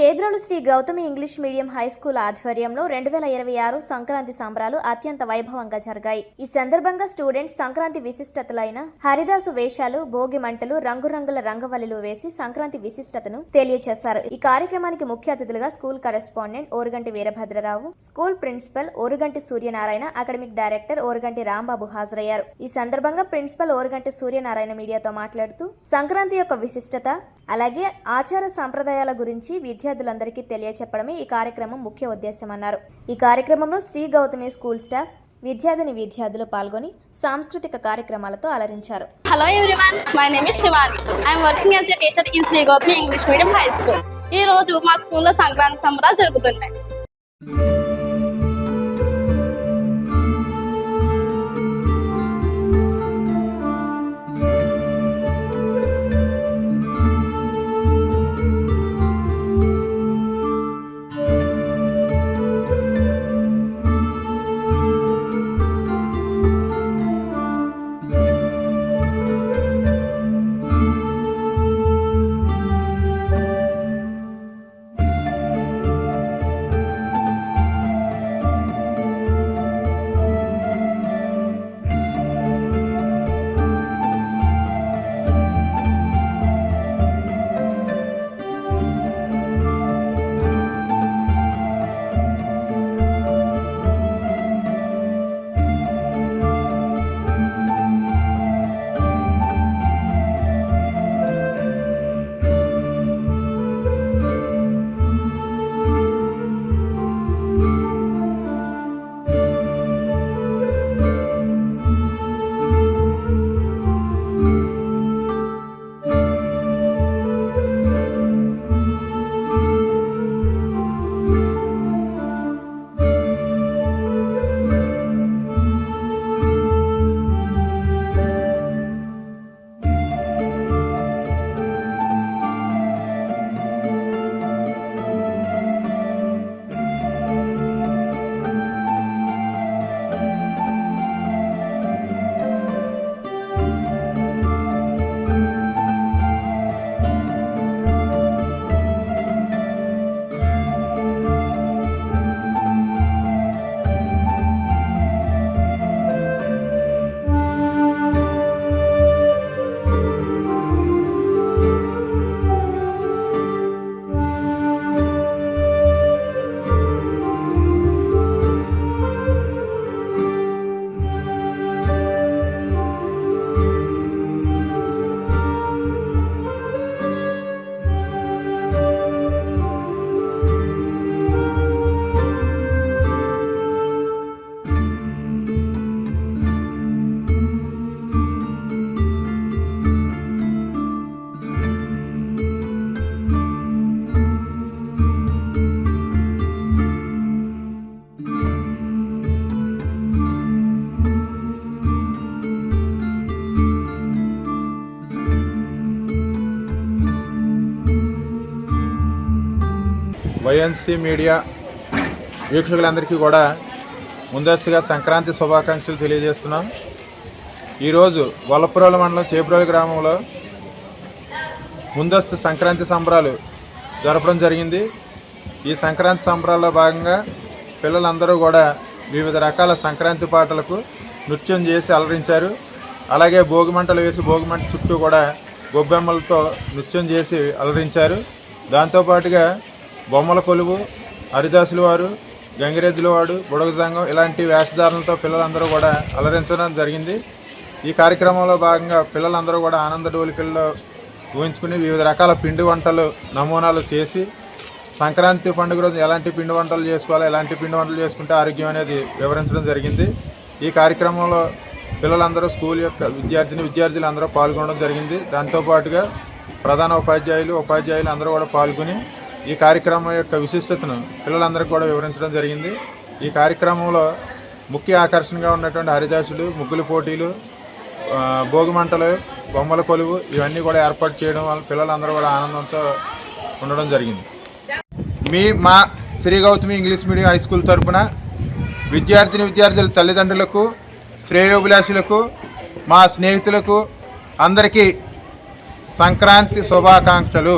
Chebrolu Sri Gautami English medium high school ఆధ్వర్యంలో రెండు వేల ఇరవై ఆరు సంక్రాంతి సంబరాలు అత్యంత వైభవంగా జరిగాయి. ఈ సందర్భంగా స్టూడెంట్స్ సంక్రాంతి విశిష్టతలైన హరిదాసు వేషాలు భోగి మంటలు రంగురంగుల రంగవల్లులు వేసి సంక్రాంతి విశిష్టతను తెలియజేశారు. ఈ కార్యక్రమానికి ముఖ్య అతిథులుగా school correspondent Oruganti Veerabhadrarao school principal Oruganti Suryanarayana academic director Oruganti Rambabu హాజరయ్యారు. ఈ సందర్భంగా ప్రిన్సిపల్ ఓరుగంటి సూర్యనారాయణ మీడియాతో మాట్లాడుతూ సంక్రాంతి యొక్క విశిష్టత అలాగే ఆచార సంప్రదాయాల గురించి విద్యార్థులందరికీ తెలియచెప్పడమే ఈ కార్యక్రమం ముఖ్య ఉద్దేశమన్నారు. ఈ కార్యక్రమంలో శ్రీ గౌతమి స్కూల్ స్టాఫ్ విద్యార్థిని విద్యార్థులు పాల్గొని సాంస్కృతిక కార్యక్రమాలతో అలరించారు. Hello everyone my name is Shivani. I'm working as as a teacher in Sri Gautam English Medium ఈ రోజు మా స్కూల్లో సంక్రాంతి సంబరాలు జరుగుతున్నాయి. వైఎన్సీ మీడియా వీక్షకులందరికీ కూడా ముందస్తుగా సంక్రాంతి శుభాకాంక్షలు తెలియజేస్తున్నాం. ఈరోజు వల్లపురాల మండలం చేపురోలు గ్రామంలో ముందస్తు సంక్రాంతి సంబరాలు జరపడం జరిగింది. ఈ సంక్రాంతి సంబరాల్లో భాగంగా పిల్లలందరూ కూడా వివిధ రకాల సంక్రాంతి పాటలకు నృత్యం చేసి అలరించారు. అలాగే భోగిమంటలు వేసి భోగిమంట చుట్టూ కూడా గొబ్బెమ్మలతో నృత్యం చేసి అలరించారు. దాంతోపాటుగా బొమ్మల కొలువు హరిదాసుల వారు గంగిరెద్దుల వాడు బుడగ సంఘం ఇలాంటి వేషధారణలతో పిల్లలందరూ కూడా అలరించడం జరిగింది. ఈ కార్యక్రమంలో భాగంగా పిల్లలందరూ కూడా ఆనంద డోలికల్లో ఊహించుకుని వివిధ రకాల పిండి వంటలు నమూనాలు చేసి సంక్రాంతి పండుగ రోజు ఎలాంటి పిండి వంటలు చేసుకోవాలి ఎలాంటి పిండి వంటలు చేసుకుంటే ఆరోగ్యం అనేది వివరించడం జరిగింది. ఈ కార్యక్రమంలో పిల్లలందరూ స్కూల్ యొక్క విద్యార్థిని విద్యార్థులు అందరూ పాల్గొనడం జరిగింది. దాంతోపాటుగా ప్రధాన ఉపాధ్యాయులు ఉపాధ్యాయులు అందరూ కూడా పాల్గొని ఈ కార్యక్రమం యొక్క విశిష్టతను పిల్లలందరికీ కూడా వివరించడం జరిగింది. ఈ కార్యక్రమంలో ముఖ్య ఆకర్షణగా ఉన్నటువంటి హరిదాసులు ముగ్గులు పోటీలు భోగిమంటలు బొమ్మల కొలువు ఇవన్నీ కూడా ఏర్పాటు చేయడం వల్ల పిల్లలందరూ కూడా ఆనందంతో ఉండడం జరిగింది. మీ మా Sri Gautami English medium high school తరపున విద్యార్థిని విద్యార్థుల తల్లిదండ్రులకు శ్రేయోభిలాషులకు మా స్నేహితులకు అందరికీ సంక్రాంతి శుభాకాంక్షలు.